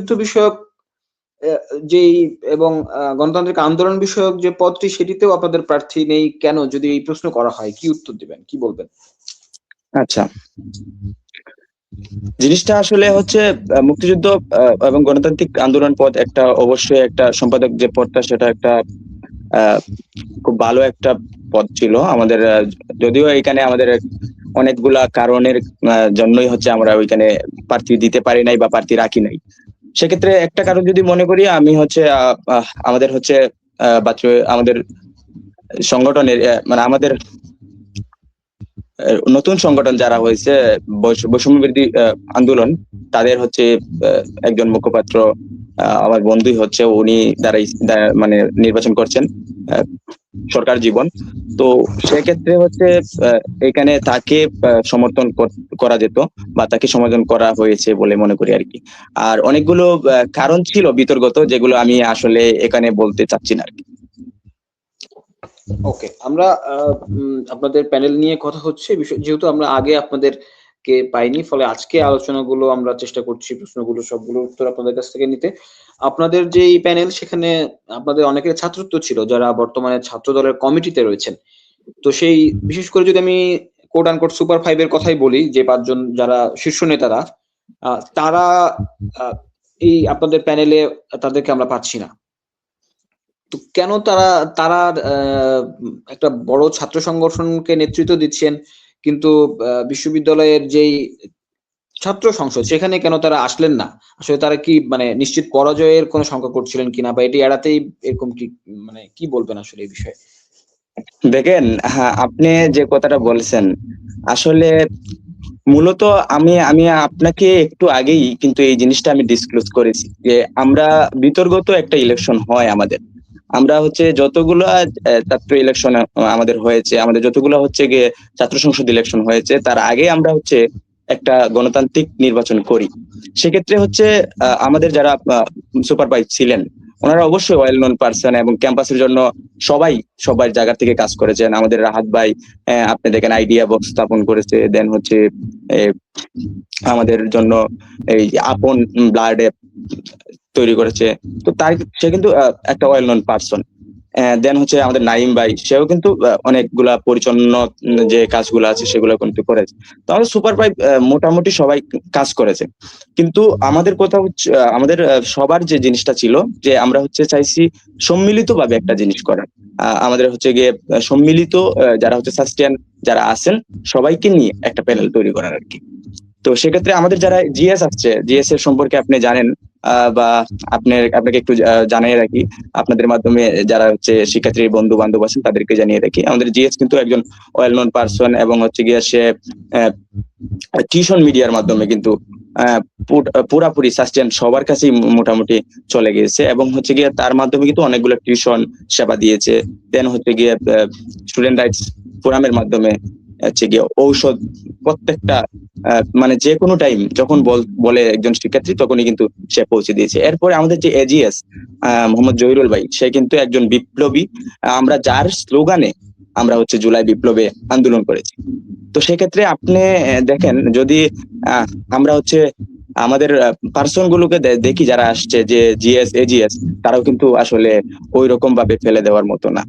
মুক্তিযুদ্ধ বিষয়ক যেই এবং গণতান্ত্রিক আন্দোলন বিষয়ক যে পদটি, সেটিতেও আপনাদের প্রার্থী নেই কেন? যদি এই প্রশ্ন করা হয়, কি উত্তর দিবেন? কি বলবেন? আচ্ছা। জিনিসটা আসলে হচ্ছে মুক্তিযুদ্ধ এবং গণতান্ত্রিক আন্দোলন পদ একটা অবশ্যই একটা সম্পাদক যে পদটা, সেটা একটা খুব ভালো একটা পদ ছিল আমাদের যদিও এখানে আমাদের অনেকগুলা কারণের জন্যই হচ্ছে আমরা ওইখানে প্রার্থী দিতে পারি নাই বা প্রার্থী রাখি নাই। সেক্ষেত্রে একটা কারণ যদি মনে করি আমি হচ্ছে আমাদের হচ্ছে বাচ্চা- আমাদের সংগঠনের মানে আমাদের নতুন সংগঠন যারা হয়েছে বৈষ- বৈষম্য আহ, আন্দোলন তাদের হচ্ছে একজন মুখপাত্র আমার বন্ধুই হচ্ছে উনি দ্বারা- মানে নির্বাচন করছেন সরকার জীবন। তো সেক্ষেত্রে হচ্ছে এখানে তাকে সমর্থন করা যেত বা তাকে সমর্থন করা হয়েছে বলে মনে করি আর কি। আর অনেকগুলো কারণ ছিল বিতর্গত যেগুলো আমি আসলে এখানে বলতে চাচ্ছি না আর কি। ওকে, আমরা আপনাদের প্যানেল নিয়ে কথা হচ্ছে। যেহেতু আমরা আগে আপনাদের কে পাইনি, ফলে আজকে আলোচনাগুলো আমরা চেষ্টা করছি, প্রশ্নগুলো সবগুলোর উত্তর আপনাদের কাছ থেকে নিতে। আপনাদের যে এই প্যানেল সেখানে আপনাদের অনেকের ছাত্রত্ব ছিল, যারা বর্তমানে ছাত্র দলের কমিটিতে রয়েছেন। তো সেই, বিশেষ করে যদি আমি কোট আনকোট সুপার ফাইভের কথাই বলি, যে পাঁচজন যারা শীর্ষ নেতারা তারা এই আপনাদের প্যানেলে তাদেরকে আমরা পাচ্ছি না। তো কেন তারা তারা একটা বড় ছাত্র সংগঠনকে নেতৃত্ব দিচ্ছেন? কিন্তু বিশ্ববিদ্যালয়ের যেই ছাত্র সংসদ, সেখানে কেন তারা আসলেন না? আসলে তারা কি মানে নিশ্চিত পরাজয়ের কোনো শঙ্কা করছিলেন কিনা বা এটি এড়াতেই এরকম কি মানে কি বলবেন আসলে এই বিষয়ে? দেখেন হ্যাঁ আপনি যে কথাটা বলছেন, আসলে মূলত আমি আমি আপনাকে একটু আগেই কিন্তু এই জিনিসটা আমি ডিসক্লোজ করেছি যে আমরা বিতর্গত একটা ইলেকশন হয় আমাদের। আমরা হচ্ছে যতগুলো ছাত্র ইলেকশন আমাদের হয়েছে, আমাদের যতগুলো হচ্ছে গিয়ে ছাত্র সংসদ ইলেকশন হয়েছে, তার আগে আমরা হচ্ছে একটা গণতান্ত্রিক নির্বাচন করি। সেক্ষেত্রে হচ্ছে আমাদের যারা সুপারভাইজ ছিলেন, ওনারা অবশ্যই ওয়েল নোন পার্সন এবং ক্যাম্পাসের জন্য সবাই সবাই জায়গা থেকে কাজ করেছেন। আমাদের রাহাত ভাই আপনি দেখেন আইডিয়া বক্স স্থাপন করেছে দেন হচ্ছে আমাদের জন্য এই আপন ব্লাড তৈরি করেছে। তো তার সে কিন্তু একটা ওয়েল নোন পার্সন দেন হচ্ছে আমাদের নাইম ভাই, সেও কিন্তু অনেকগুলা পরিচ্ছন্ন যে কাজগুলো আছে সেগুলো কিন্তু করেছে। তো আমাদের সুপার পাইপ মোটামুটি সবাই কাজ করেছে। কিন্তু আমাদের কথা হচ্ছে আমাদের সবার যে জিনিসটা ছিল, যে আমরা হচ্ছে চাইছি সম্মিলিত ভাবে একটা জিনিস করার। আমাদের হচ্ছে গিয়ে সম্মিলিত যারা হচ্ছে সাস্টেন যারা আছেন, সবাইকে নিয়ে একটা প্যানেল তৈরি করার আর কি। তো সেক্ষেত্রে আমাদের যারা জিএস আসছে জিএস এর সম্পর্কে আপনি জানেন বা আপনার, আপনাকে একটু জানিয়ে রাখি, আপনাদের মাধ্যমে যারা হচ্ছে শিক্ষার্থীর বন্ধু বান্ধব আছেন, তাদেরকে জানিয়ে রাখি। আমাদের জিএস কিন্তু একজন ওয়েল নোন পার্সন এবং হচ্ছে গিয়ে সে টিউশন মিডিয়ার মাধ্যমে কিন্তু পুরাপুরি সাস্টেন সবার কাছেই মোটামুটি চলে গিয়েছে এবং হচ্ছে গিয়ে তার মাধ্যমে কিন্তু অনেকগুলো টিউশন সেবা দিয়েছে। দেন হচ্ছে গিয়ে স্টুডেন্ট রাইটস ফোরামের মাধ্যমে হচ্ছে গিয়ে ঔষধ প্রত্যেকটা মানে যে কোনো টাইম যখন বল- একজন শিক্ষার্থী, তখনই কিন্তু সে পৌঁছে দিয়েছে। এরপরে আমাদের যে এজিএস মোহাম্মদ জহিরুল ভাই, সে কিন্তু একজন বিপ্লবী। আমরা যার স্লোগানে আমরা হচ্ছে জুলাই বিপ্লবে আন্দোলন করেছি। তো সেক্ষেত্রে আপনি দেখেন, যদি আমরা হচ্ছে আমাদের পার্সন গুলোকে দেখি যারা আসছে যে জিএস এজিএস তারাও কিন্তু আসলে ওই রকম ভাবে ফেলে দেওয়ার মতো না।